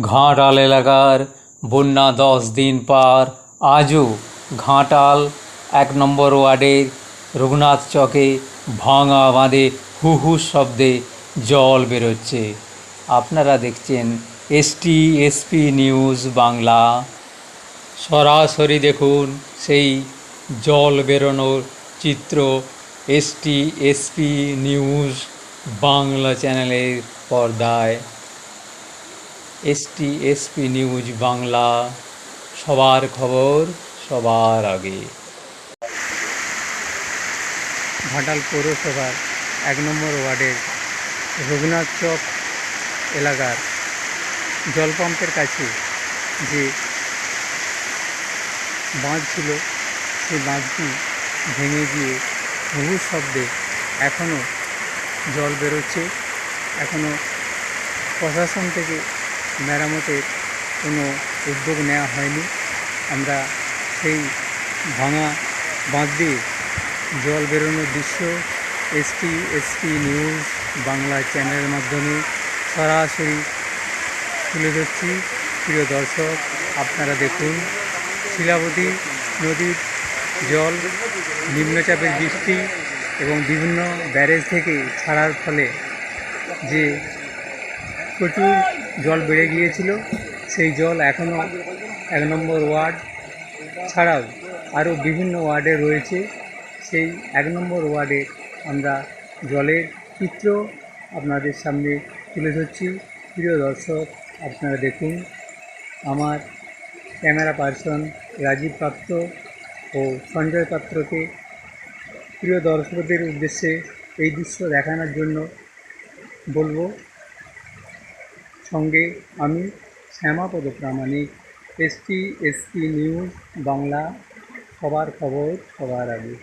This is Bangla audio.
ঘাটাল এলাকার বন্যা দশ দিন পার। আজও ঘাটাল এক নম্বর ওয়ার্ডের রঘুনাথ চকে ভাঙা বাঁধে হু হু শব্দে জল বেরোচ্ছে। আপনারা দেখছেন এসটি এসপি নিউজ বাংলা। সরাসরি দেখুন সেই জল বেরোনোর চিত্র এসটি এসপি নিউজ বাংলা চ্যানেলের পর্দায়। এসটি এসপি নিউজ বাংলা সবার খবর সবার আগে। ঘাটাল পৌরসভার এক নম্বর ওয়ার্ডের রঘুনাথ চক এলাকার জল পাম্পের কাছে যে বাঁধ ছিল, সেই বাঁধটি ভেঙে গিয়ে বহু শব্দে এখনও জল বেরোচ্ছে। এখনও প্রশাসন থেকে মেরামতের কোনো উদ্যোগ নেওয়া হয়নি। আমরা সেই ভাঙা বাঁধ দিয়ে জল বেরোনোর দৃশ্য, এসটি, এসপি নিউজ, বাংলা চ্যানেলের মাধ্যমে সরাসরি তুলে ধরছি। প্রিয় দর্শক, আপনারা দেখুন, শিলাবতী নদীর জল নিম্নচাপের বৃষ্টি এবং বিভিন্ন ব্যারেজ থেকে ছাড়ার ফলে যে প্রচুর জল বেড়ে গিয়েছিল। সেই জল এখনও এক নম্বর ওয়ার্ড ছাড়াও আরও বিভিন্ন ওয়ার্ডে রয়েছে। সেই এক নম্বর ওয়ার্ডে আমরা জলের চিত্র আপনাদের সামনে তুলে ধরছি। প্রিয় দর্শক, আপনারা দেখুন, আমার ক্যামেরা পার্সন রাজীব পাত্র ও সঞ্জয় পাত্রকে। প্রিয় দর্শকদের উদ্দেশ্যে এই দৃশ্য দেখানোর জন্য বলব সঙ্গে আমি Shyamapada Pramanik ST SP news Bangla সবার খবর সবার আগে।